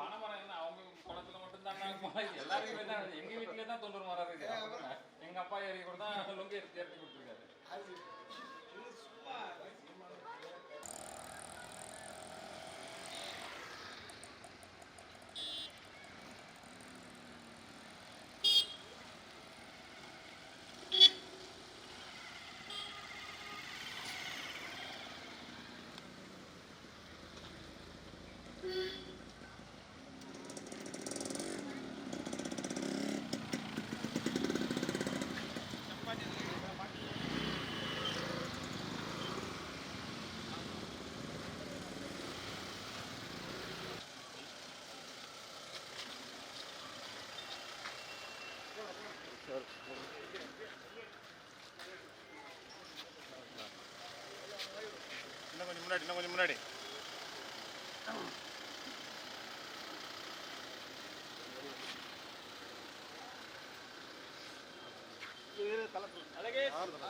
பனைமரம் என்ன? அவங்க குளத்துல மட்டும் தான் எல்லாருக்கும் என்ன எங்க வீட்லயே தான் தொண்ணூறு மரம் இருக்கு எங்க அப்பா ஏறி கூட தான் லுங்கி எடுத்து கொடுத்துருக்காரு. முன்னாடி இன்னும் கொஞ்சம் முன்னாடி வாங்க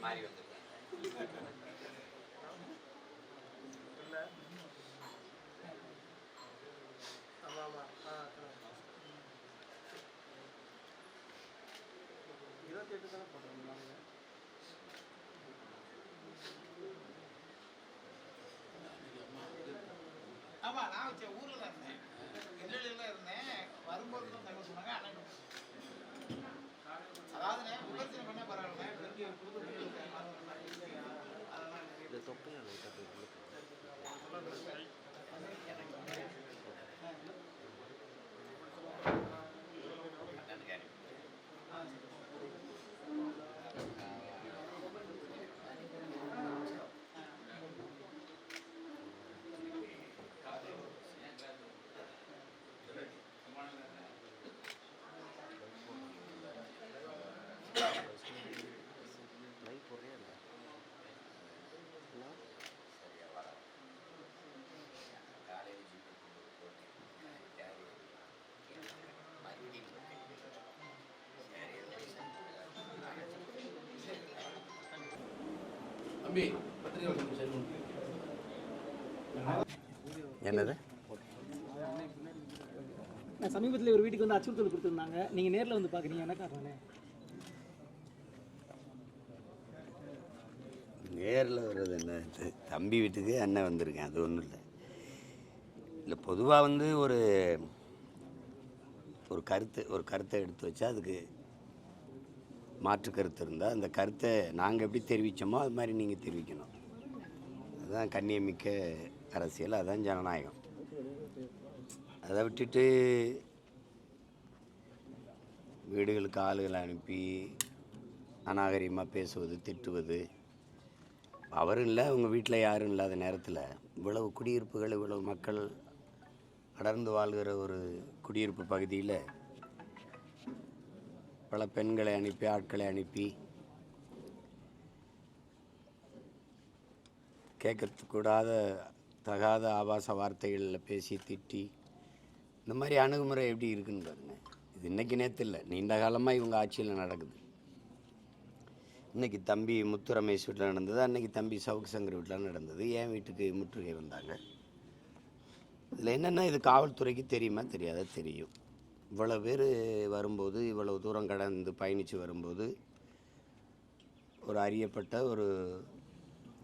மாறி வந்திருக்காங்க ஆமா ஆமா ஆ இருபத்தி எட்டு தானே போட்டிருந்தாங்க ஆமா நான் வச்ச ஊர்ல தான் இருந்தேன். நெல்லையில இருந்தேன். வரும்போது தான் தகவல் சொன்னாங்க அண்ணன் அதாவது விமர்சனம் பண்ண பரவாயில்ல பெரிய புது புது அதெல்லாம் இந்த தொப்பையும் லைட்டாக போய் அண்ணனுக்கு தம்பி. என்னது? நான் சமீபத்தில் ஒரு வீட்டுக்கு வந்து அச்சுறுத்தல் கொடுத்துருந்தாங்க. நீங்கள் நேரில் வந்து பார்க்குறீங்க என்ன காரணம்? நேரில் வர்றது என்ன? தம்பி வீட்டுக்கு அண்ணன் வந்திருக்கேன். அது ஒன்றும் இல்லை. இல்லை பொதுவாக வந்து ஒரு ஒரு கருத்து ஒரு கருத்தை எடுத்து வச்சா அதுக்கு மாற்று கருத்து இருந்தால் அந்த கருத்தை நாங்கள் எப்படி தெரிவித்தோமோ அது மாதிரி நீங்கள் தெரிவிக்கணும். அதுதான் கண்ணியமிக்க அரசியல் அதுதான் ஜனநாயகம். அதை விட்டுட்டு வீடுகளுக்கு ஆளுகளை அனுப்பி அநாகரிகமாக பேசுவது திட்டுவது அவரும் இல்லை அவங்க வீட்டில் யாரும் இல்லாத நேரத்தில் இவ்வளவு குடியிருப்புகள் இவ்வளவு மக்கள் அடர்ந்து வாழ்கிற ஒரு குடியிருப்பு பகுதியில் பல பெண்களை அனுப்பி ஆட்களை அனுப்பி கேட்கக்கூடாத தகாத ஆபாச வார்த்தைகளில் பேசி திட்டி இந்த மாதிரி அணுகுமுறை எப்படி இருக்குன்னு பாருங்கள் இது இன்றைக்கி நேற்று இல்லை நீண்ட காலமாக இவங்க ஆட்சியில் நடக்குது. இன்றைக்கி தம்பி முத்து ரமேஷ் வீட்டில் நடந்தது அன்னைக்கு தம்பி சவுக்கு சங்கர் வீட்டில் நடந்தது என் வீட்டுக்கு முற்றுகை வந்தாங்க. இதில் என்னென்னா இது காவல்துறைக்கு தெரியுமா? தெரியாத? தெரியும். இவ்வளோ பேர் வரும்போது இவ்வளவு தூரம் கடந்து பயணித்து வரும்போது ஒரு அறியப்பட்ட ஒரு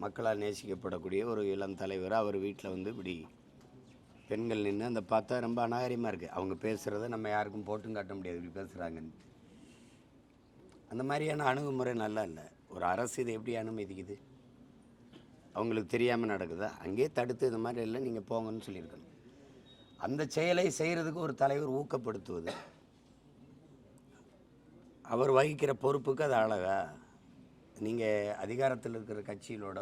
மக்களால் நேசிக்கப்படக்கூடிய ஒரு இளம் தலைவர் அவர் வீட்டில் வந்து இப்படி பெண்கள் நின்று அந்த பார்த்தா ரொம்ப அநாகரிகமாக இருக்குது அவங்க பேசுகிறத நம்ம யாருக்கும் போட்டும் காட்ட முடியாது. இப்படி பேசுகிறாங்கன்னு அந்த மாதிரியான அணுகுமுறை நல்லா இல்லை. ஒரு அரசு இதை எப்படி அனுமதிக்குது? அவங்களுக்கு தெரியாமல் நடக்குதா? அங்கேயே தடுத்து இந்த மாதிரி இல்லை நீங்கள் போங்கன்னு சொல்லியிருக்கணும். அந்த செயலை செய்கிறதுக்கு ஒரு தலைவர் ஊக்கப்படுத்துவது. அவர் வகிக்கிற பொறுப்புக்கு அது அழகா. நீங்கள் அதிகாரத்தில் இருக்கிற கட்சியிலோட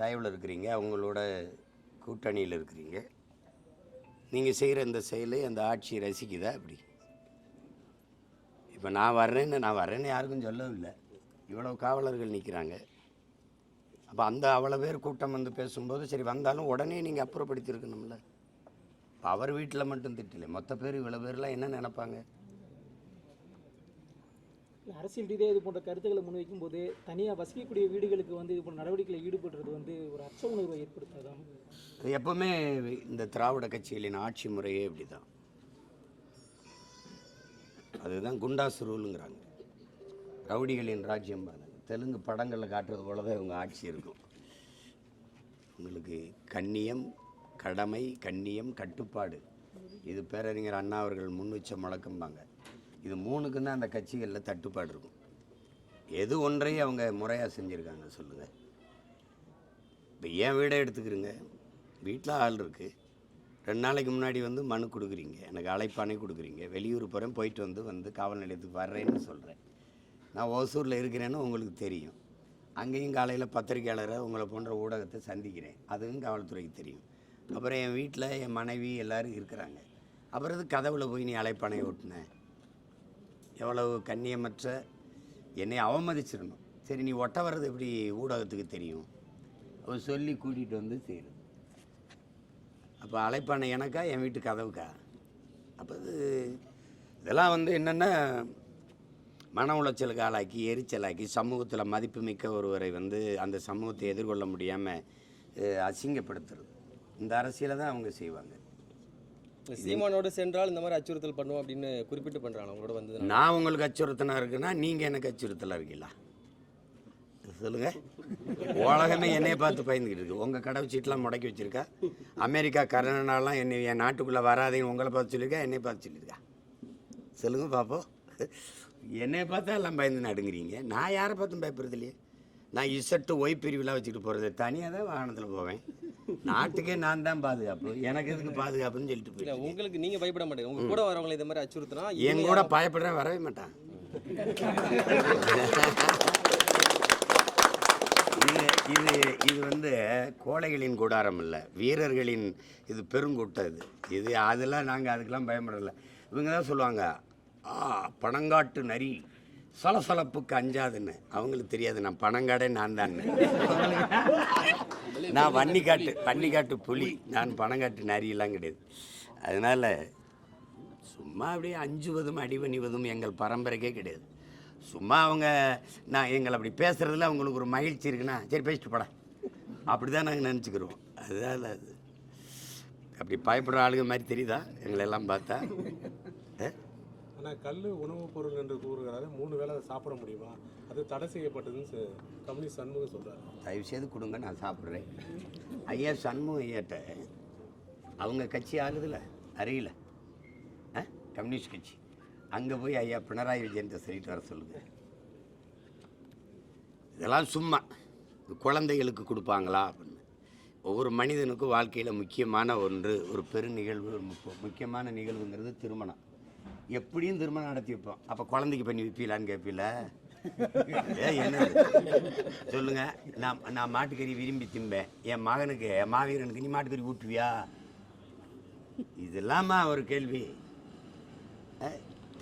தயவில் இருக்கிறீங்க அவங்களோட கூட்டணியில் இருக்கிறீங்க. நீங்கள் செய்கிற இந்த செயலை அந்த ஆட்சி ரசிக்குதா அப்படி இப்போ நான் வர்றேன்னு நான் வர்றேன்னு யாருக்கும் சொல்லவும் இல்லை இவ்வளோ காவலர்கள் நிற்கிறாங்க அப்போ அந்த அவ்வளோ பேர் கூட்டம் வந்து பேசும்போது சரி வந்தாலும் உடனே நீங்கள் அப்புறப்படுத்தியிருக்கணும்ல. இப்போ அவர் வீட்டில் மட்டும் திட்டலை. மொத்த பேர் இவ்வளோ பேர்லாம் என்ன நினைப்பாங்க? அரசியல் ரீதியாக இது போன்ற கருத்துக்களை முன்வைக்கும் போது தனியாக வசிக்கக்கூடிய வீடுகளுக்கு வந்து இது போன்ற நடவடிக்கையில் ஈடுபடுறது வந்து ஒரு அச்ச உணர்வை ஏற்படுத்தாதான் எப்பவுமே இந்த திராவிட கட்சிகளின் ஆட்சி முறையே இப்படி தான் அதுதான் குண்டாசு ரூலுங்கிறாங்க ரவுடிகளின் ராஜ்யம் தெலுங்கு படங்களில் காட்டுறது போல தான் இவங்க ஆட்சி இருக்கும். உங்களுக்கு கண்ணியம் கடமை கண்ணியம் கட்டுப்பாடு. இது பேரறிஞர் அண்ணா அவர்கள் முன் வச்ச முழக்கம்பாங்க இது மூணுக்கும் தான் அந்த கட்சிகளில் தட்டுப்பாடு இருக்கும். எது ஒன்றையும் அவங்க முறையாக செஞ்சுருக்காங்க சொல்லுங்கள் இப்போ ஏன் வீடை எடுத்துக்கிறீங்க? வீட்டில் ஆள் இருக்குது ரெண்டு நாளைக்கு முன்னாடி வந்து மனு கொடுக்குறீங்க. எனக்கு அழைப்பானே கொடுக்குறீங்க. வெளியூர் போகிறேன் போயிட்டு வந்து வந்து காவல் நிலையத்துக்கு வர்றேன்னு சொல்கிறேன் நான் ஓசூரில் இருக்கிறேன்னு உங்களுக்கு தெரியும். அங்கேயும் காலையில் பத்திரிக்கையாளரை உங்களை போன்ற ஊடகத்தை சந்திக்கிறேன். அதுவும் காவல்துறைக்கு தெரியும். அப்புறம் என் வீட்டில் என் மனைவி எல்லோரும் இருக்கிறாங்க. அப்புறம் இது கதவுல போய் நீ அழைப்பானை ஓட்டினேன் எவ்வளவு கண்ணியமற்ற என்னை அவமதிச்சிடணும். சரி நீ ஒட்ட வர்றது எப்படி ஊடகத்துக்கு தெரியும்? அவர் சொல்லி கூட்டிகிட்டு வந்து செய்யணும் அப்போ அழைப்பான எனக்கா என் வீட்டு கதவுக்கா? அப்போ இது இதெல்லாம் வந்து என்னென்னா மன உளைச்சலுக்கு ஆளாக்கி எரிச்சலாக்கி சமூகத்தில் மதிப்புமிக்க ஒருவரை வந்து அந்த சமூகத்தை எதிர்கொள்ள முடியாமல் அசிங்கப்படுத்துறது. இந்த அரசியலை தான் அவங்க செய்வாங்க. சீமானோடு சென்றால் இந்த மாதிரி அச்சுறுத்தல் பண்ணுவோம் அப்படின்னு குறிப்பிட்டு பண்றாங்க அவங்களோட வந்து நான் உங்களுக்கு அச்சுறுத்தனா இருக்குன்னா நீங்கள் எனக்கு அச்சுறுத்தலாக இருக்கீங்களா? சொல்லுங்க. உலகமே என்னைய பார்த்து பயந்துக்கிட்டு இருக்கு. உங்கள் கடவு சீட்டெலாம் முடக்கி வச்சிருக்கா? அமெரிக்கா கனடாலாம் என்னை என் நாட்டுக்குள்ளே வராதேன்னு உங்களை பார்த்து சொல்லியிருக்கா? என்னை பார்த்து சொல்லியிருக்கா? சொல்லுங்க பாப்போம். என்னை பார்த்தா எல்லாம் பயந்து நடுங்குறீங்க. நான் யாரை பார்த்தும் பயப்படுறது இல்லையே? நான் இசட்டு ஒய் பிரிவுலாம் வச்சுட்டு போகிறது தனியாக தான் வாகனத்தில் போவேன். நாட்டுக்கே நான் தான் பாதுகாப்பு. எனக்கு எதுக்கு பாதுகாப்புன்னு சொல்லிட்டு போயிட்டேன் உங்களுக்கு நீங்க பயப்பட மாட்டீங்க. உங்க கூட வரவங்களை இந்த மாதிரி அச்சுறுத்தினா என் கூட பயப்படுறேன் வரவே மாட்டான். இது இது இது வந்து கோழைகளின் கூடாரம் இல்லை. வீரர்களின் இது பெருங்கூட்டம் இது. இது அதெல்லாம் நாங்கள் அதுக்கெல்லாம் பயப்படலை இவங்க தான் சொல்லுவாங்க ஆ பணங்காட்டு நரி சலசலப்புக்கு அஞ்சாதுன்னு. அவங்களுக்கு தெரியாது நான் பணங்காடே நான் தான் நான் வன்னிக்காட்டு வன்னிக்காட்டு புலி. நான் பணங்காட்டு நரியெல்லாம் கிடையாது. அதனால் சும்மா அப்படியே அஞ்சுவதும் அடிபணிவதும் எங்கள் பரம்பரைக்கே கிடையாது. சும்மா அவங்க நான் எங்களை அப்படி பேசுகிறதுல அவங்களுக்கு ஒரு மகிழ்ச்சி இருக்குன்னா சரி பேசிட்டு போடா. அப்படி தான் நாங்கள் நினச்சிக்கிறோம். அதுதான் அது. அப்படி பயப்படுற ஆளுங்க மாதிரி தெரியுதா? எங்களை எல்லாம் பார்த்தா? ஆனால் கல் உணவுப் பொருள் என்று மூணு வேளை அதை சாப்பிட முடியுமா? அது தடை செய்யப்பட்டதுன்னு கம்பெனி கம்யூனிஸ்ட் சண்முகம் சொல்கிறார் தயவு செய்து கொடுங்க நான் சாப்பிட்றேன். ஐயா சண்முகம் ஐயாட்ட அவங்க கட்சி ஆளுதில்ல அறியல ஆ? கம்யூனிஸ்ட் கட்சி. அங்கே போய் ஐயா பினராயி விஜயன்ட்ட சொல்லிட்டு வர சொல்லுங்க. இதெல்லாம் சும்மா இது குழந்தைகளுக்கு கொடுப்பாங்களா அப்படின்னு. ஒவ்வொரு மனிதனுக்கும் வாழ்க்கையில் முக்கியமான ஒன்று ஒரு பெரு நிகழ்வு ஒரு முக்கியமான நிகழ்வுங்கிறது திருமணம். எப்படியும் திருமணம் நடத்தி வைப்போம். அப்போ குழந்தைக்கு பண்ணி வைப்பீங்களான்னு கேட்பீல ஏ என்ன? சொல்லுங்க. நான் நான் மாட்டுக்கறி விரும்பி திம்பேன். என் மகனுக்கு என் மாவீரனுக்கு நீ மாட்டுக்கறி ஊட்டுவியா? இதெல்லாமா ஒரு கேள்வி.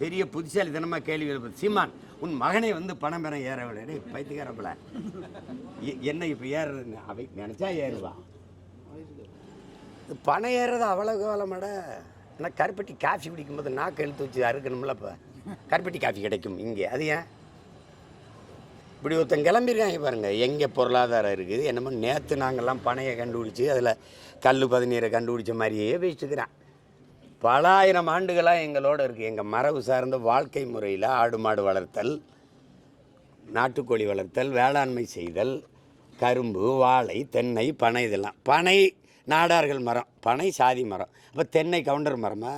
பெரிய புத்திசாலித்தனமாக கேள்வி எழுப்புது. சீமான் உன் மகனை வந்து பணம் பெற ஏற விட. பைத்துக்காரப்பில் என்ன இப்போ ஏறுறதுங்க அவை நினச்சா ஏறுவா. பணம் ஏறுறது அவ்வளோ காலமாட. ஆனால் கருப்பட்டி காஃபி குடிக்கும்போது நாக்கு எழுத்து வச்சு அறுக்கணும்ல இப்போ கருப்பட்டி காஃபி கிடைக்கும் இங்கே. அது ஏன்? இப்படி ஒருத்தன் கிளம்பியிருக்காங்க பாருங்கள் எங்கே பொருளாதாரம் இருக்குது என்னமோ நேற்று நாங்கள்லாம் பனையை கண்டுபிடிச்சி அதில் கல் பதநீரை கண்டுபிடிச்ச மாதிரியே பேசிட்டுக்கிறேன் பல ஆயிரம் ஆண்டுகளாக எங்களோட இருக்குது எங்கள் மரபு சார்ந்த வாழ்க்கை முறையில் ஆடு மாடு வளர்த்தல் நாட்டுக்கோழி வளர்த்தல் வேளாண்மை செய்தல் கரும்பு வாழை தென்னை பனை இதெல்லாம். பனை நாடார்கள் மரம் பனை சாதி மரம். அப்போ தென்னை கவுண்டர் மரமா?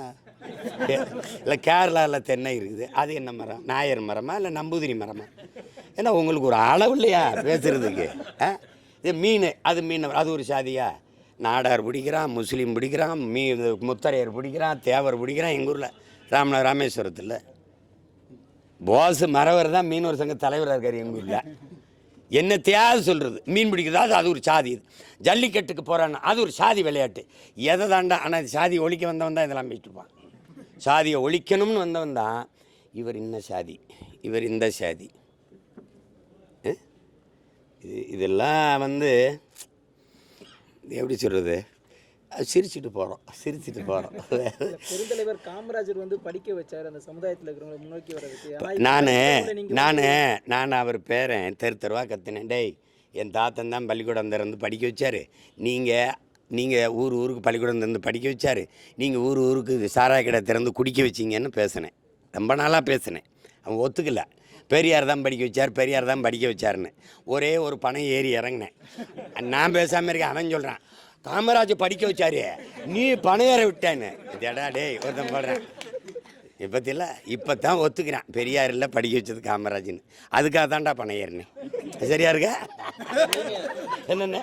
இல்லை கேரளாவில் தென்னை இருக்குது. அது என்ன மரம்? நாயர் மரமா இல்லை நம்பூதிரி மரமா? ஏன்னா உங்களுக்கு ஒரு அளவு இல்லையா பேசுகிறதுக்கு ஆ? இது மீன் அது மீன் அது ஒரு சாதியா? நாடார் பிடிக்கிறான் முஸ்லீம் பிடிக்கிறான் மீ இது முத்தரையர் பிடிக்கிறான் தேவர் பிடிக்கிறான் எங்கள் ஊரில்? ராம ராமேஸ்வரத்தில். போஸ் மறவர் தான் மீனவர் சங்க தலைவராக இருக்கார் எங்கள் ஊரில். என்ன தேவை சொல்கிறது மீன் பிடிக்கிறதா அது ஒரு சாதி இது. ஜல்லிக்கட்டுக்கு போகிறான்னா அது ஒரு சாதி விளையாட்டு. எதை தாண்டா ஆனால் சாதி ஒழிக்க வந்தவன் தான் இதெல்லாம் பேசிட்டுப்பான் சாதியை ஒழிக்கணும்னு வந்தவன் தான் இவர் இந்த சாதி இவர் இந்த சாதி. இது இதெல்லாம் வந்து இது எப்படி சொல்கிறது சிரிச்சுட்டு போகிறோம் சிரிச்சுட்டு போகிறோம் பெருந்தலைவர் காமராஜர் வந்து படிக்க வச்சார் அந்த சமுதாயத்தில் இருக்கிறவங்களை முன்னோக்கி வர்றதுக்கு. நான் நான் நான் அவர் பேரன் தெரு தெருவா கத்துனேன். டேய் என் தாத்தன் தான் பள்ளிக்கூடம் திறந்து படிக்க வச்சார். நீங்கள் நீங்கள் ஊர் ஊருக்கு பள்ளிக்கூடம் திறந்து படிக்க வச்சார். நீங்கள் ஊர் ஊருக்கு சாராய கடை திறந்து குடிக்க வச்சிங்கன்னு பேசினேன். ரொம்ப நாளாக பேசினேன். அவன் ஒத்துக்கல. பெரியார் தான் படிக்க வச்சார் பெரியார் தான் படிக்க வச்சாருன்னு. ஒரே ஒரு பணம் ஏறி இறங்கினேன். நான் பேசாமல் இருக்கேன் அவன் சொல்கிறான் காமராஜ் படிக்க வச்சாரு. நீ பணம் ஏற விட்டேன்னு. இதடா டேய் ஒருத்தன் போடுறேன் இப்பத்தில இப்போ தான் ஒத்துக்கிறேன். பெரியார் இல்லை படிக்க வச்சது காமராஜ்னு. அதுக்காக தான்டா பணம் ஏறினேன். சரியா இருக்கா? என்னென்ன?